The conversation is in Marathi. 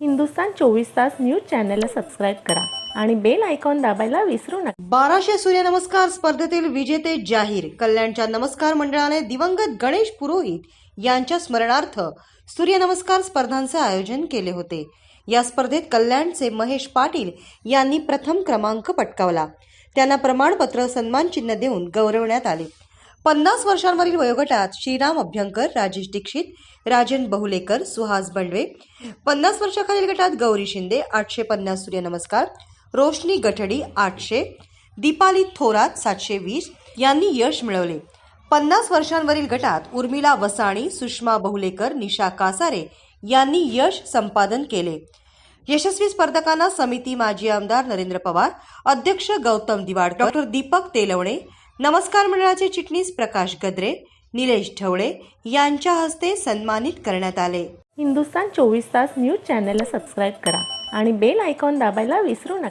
हिंदुस्तान चोवीस तास न्यूज चॅनलला सबस्क्राईब करा आणि बेल आयकॉन दाबायला विसरू नका. बाराशे सूर्यनमस्कार स्पर्धेतील विजेते जाहीर कल्याणच्या नमस्कार मंडळाने दिवंगत गणेश पुरोहित यांच्या स्मरणार्थ सूर्यनमस्कार स्पर्धांचे आयोजन केले होते. या स्पर्धेत कल्याणचे महेश पाटील यांनी प्रथम क्रमांक पटकावला. त्यांना प्रमाणपत्र सन्मान चिन्ह देऊन गौरवण्यात आले. पन्नास वर्षांवरील वयोगटात श्रीराम अभ्यंकर राजेश दीक्षित राजन बहुलेकर सुहास बंडवे पन्नास वर्षाखालील गटात गौरी शिंदे आठशे पन्नास सूर्यनमस्कार रोशनी गठडी आठशे दीपाली थोरात सातशे वीस यांनी यश मिळवले. पन्नास वर्षांवरील गटात उर्मिला वसाणी सुषमा बहुलेकर निशा कासारे यांनी यश संपादन केले. यशस्वी स्पर्धकांना समिती माजी आमदार नरेंद्र पवार अध्यक्ष गौतम दिवाड डॉक्टर दीपक तेलवणे नमस्कार मंडळाचे चिटणीस प्रकाश गद्रे निलेश ढवळे यांच्या हस्ते सन्मानित करण्यात आले. हिंदुस्तान चोवीस तास न्यूज चॅनलला सबस्क्राईब करा आणि बेल आयकॉन दाबायला विसरू नका.